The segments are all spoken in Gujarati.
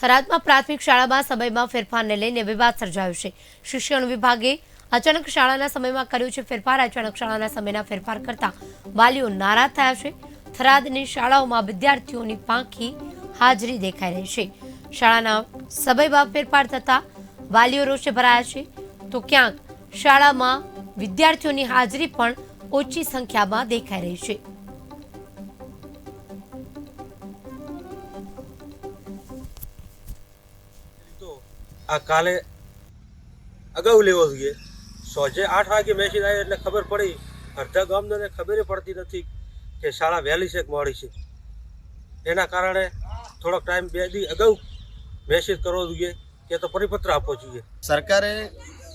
થરાદમાં પ્રાથમિક શાળામાં સમયમાં ફેરફારને લઈને વિવાદ સર્જાયો છે. શિક્ષણ વિભાગે અચાનક શાળાના સમયમાં કર્યો છે ફેરફાર. અચાનક શાળાના સમયના ફેરફાર કરતા વાલીઓ નારાજ થયા છે. થરાદની શાળાઓમાં વિદ્યાર્થીઓની પાંખી હાજરી દેખાઈ રહી છે. શાળાના સમયમાં ફેરફાર થતા વાલીઓ રોષે ભરાયા છે. તો ક્યાંક શાળામાં વિદ્યાર્થીઓની હાજરી પણ ઓછી સંખ્યામાં દેખાઈ રહી છે. આ કાલે અગાઉ લેવો જોઈએ. સોજે આઠ વાગે મેસેજ આવ્યો એટલે ખબર પડી. અડધા ગામને ખબર પડતી નથી કે શાળા વહેલી છે કે મોડી છે. એના કારણે થોડોક ટાઈમ બે દી અગાઉ મેસેજ કરવો જોઈએ કે તો પરિપત્ર આપવો જોઈએ. સરકારે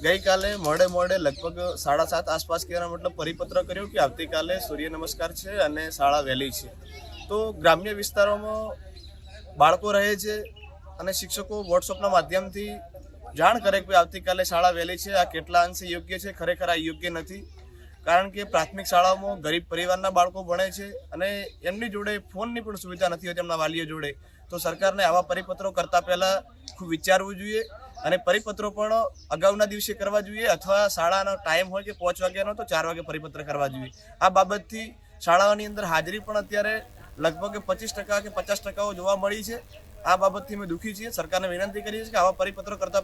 ગઈકાલે મોડે મોડે લગભગ સાડા સાત આસપાસ કહેવાના મતલબ પરિપત્ર કર્યો કે આવતીકાલે સૂર્ય નમસ્કાર છે અને શાળા વહેલી છે. તો ગ્રામ્ય વિસ્તારોમાં બાળકો રહે છે અને શિક્ષકો વોટ્સઅપના માધ્યમથી જાણ કરે કે આવતીકાલે શાળા વહેલી છે, આ કેટલા અંશે યોગ્ય છે, ખરેખર આ યોગ્ય નથી. કારણ કે પ્રાથમિક શાળાઓમાં ગરીબ પરિવારના બાળકો ભણે છે અને એમની જોડે ફોનની પણ સુવિધા નથી હોતી એમના વાલીઓ જોડે. તો સરકારને આવા પરિપત્રો કરતા પહેલા ખૂબ વિચારવું જોઈએ અને પરિપત્રો પણ અગાઉના દિવસે કરવા જોઈએ અથવા શાળાનો ટાઈમ હોય કે પાંચ વાગ્યાનો તો ચાર વાગે પરિપત્ર કરવા જોઈએ. આ બાબતથી શાળાઓની અંદર હાજરી પણ અત્યારે લગભગ પચીસ ટકા કે પચાસ ટકાઓ જોવા મળી છે. આ બાબતથી અમે દુઃખી છીએ. સરકારને વિનંતી કરીએ છીએ કે આવા પરિપત્રો કરતા